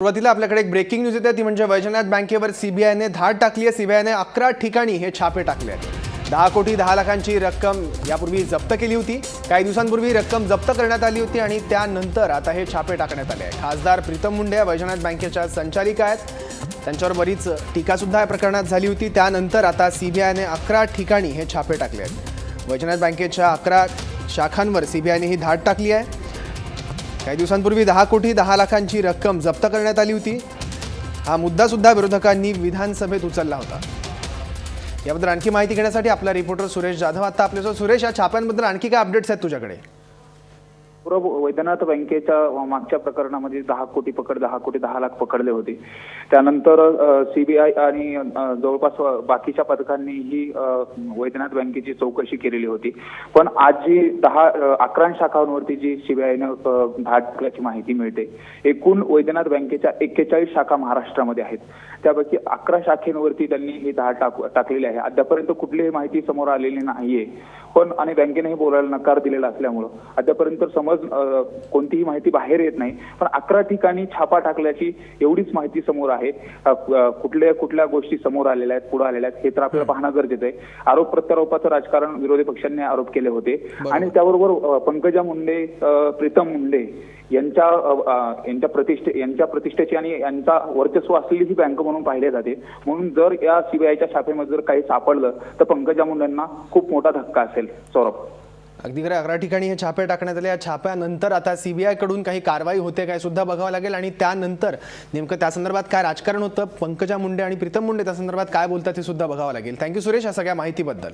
सुरुवातीला आपल्याकडे एक ब्रेकिंग न्यूज येते ती म्हणजे वैजनाथ बँकेवर सीबीआयने धाड टाकली आहे. सीबीआयने अकरा ठिकाणी हे छापे टाकले आहेत. दहा कोटी दहा लाखांची रक्कम यापूर्वी जप्त केली होती. काही दिवसांपूर्वी रक्कम जप्त करण्यात आली होती आणि त्यानंतर आता हे छापे टाकण्यात आले आहे खासदार प्रीतम मुंडे वैजनाथ बँकेच्या संचालिका आहेत. त्यांच्यावर बरीच टीकासुद्धा या प्रकरणात झाली होती. त्यानंतर आता सीबीआयने अकरा ठिकाणी हे छापे टाकले आहेत. वैजनाथ बँकेच्या अकरा शाखांवर सीबीआयने ही धाड टाकली आहे. काही दिवसांपूर्वी दहा कोटी दहा लाखांची रक्कम जप्त करण्यात आली होती. हा मुद्दा सुद्धा विरोधकांनी विधानसभेत उचलला होता. याबद्दल आणखी माहिती घेण्यासाठी आपला रिपोर्टर सुरेश जाधव. आता आपल्यासोबत सुरेश या छाप्यांबद्दल आणखी काय अपडेट्स आहेत तुझ्याकडे? पूर्व वैद्यनाथ बँकेच्या मागच्या प्रकरणामध्ये दहा कोटी पकड दहा कोटी दहा लाख पकडले होते. त्यानंतर सीबीआय आणि जवळपास बाकीच्या पथकांनी ही वैद्यनाथ बँकेची चौकशी केलेली होती. पण आज जी दहा अकरा शाखांवरती जी सीबीआयनं धाड टाकल्याची माहिती मिळते एकूण वैद्यनाथ बँकेच्या एक्केचाळीस शाखा महाराष्ट्रामध्ये आहेत. त्यापैकी अकरा शाखेंवरती त्यांनी ही धाड टाक टाकलेली आहे. अद्यापर्यंत कुठलीही माहिती समोर आलेली नाहीये. पण आणि बँकेनेही बोलायला नकार दिलेला असल्यामुळं. अद्यापर्यंत समज कोणतीही माहिती बाहेर येत नाही. पण अकरा ठिकाणी छापा टाकल्याची एवढीच माहिती समोर आहे. कुठल्या कुठल्या गोष्टी समोर आलेल्या आहेत पुढे आलेल्या आहेत हे तर आपल्याला पाहणं गरजेचं आहे. आरोप प्रत्यारोपाचं राजकारण विरोधी पक्षांनी आरोप केले होते. आणि त्याबरोबर पंकजा मुंडे प्रीतम मुंडे यांच्या यांच्या प्रतिष्ठे यांच्या प्रतिष्ठेची आणि यांचा वर्चस्व असलेली ही बँक म्हणून पाहिले जाते. म्हणून जर या सीबीआयच्या शाखेमध्ये जर काही सापडलं तर पंकजा मुंडेंना खूप मोठा धक्का असेल. सौरभ. अगदी खरं अकरा ठिकाणी हे छापे टाकण्यात आले. या छाप्यानंतर आता सीबीआयकडून काही कारवाई होते काय सुद्धा बघावं लागेल. आणि त्यानंतर नेमकं त्या संदर्भात काय राजकारण होतं? पंकजा मुंडे आणि प्रीतम मुंडे त्या संदर्भात काय बोलतात हे सुद्धा बघावं लागेल. थँक्यू सुरेश या सगळ्या माहितीबद्दल.